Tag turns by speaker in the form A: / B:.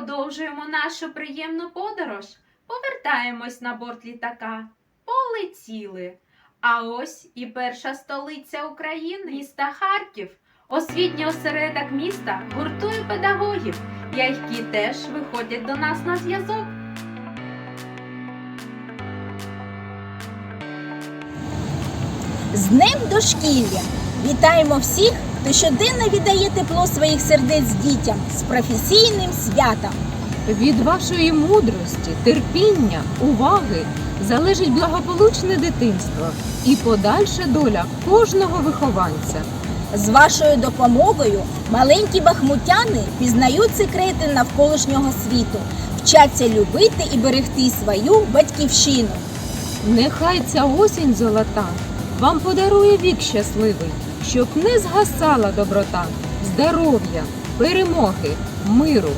A: продовжуємо нашу приємну подорож. Повертаємось на борт літака. Полетіли. А ось і перша столиця України, міста Харків. Освітній осередок міста гуртує педагогів, які теж виходять до нас на зв'язок.
B: З Днем дошкілля! Вітаємо всіх, хто щоденно віддає тепло своїх сердець дітям з професійним святом.
C: Від вашої мудрості, терпіння, уваги залежить благополучне дитинство і подальша доля кожного вихованця.
B: З вашою допомогою маленькі бахмутяни пізнають секрети навколишнього світу, вчаться любити і берегти свою батьківщину.
C: Нехай ця осінь золота вам подарує вік щасливий, щоб не згасала доброта, здоров'я, перемоги, миру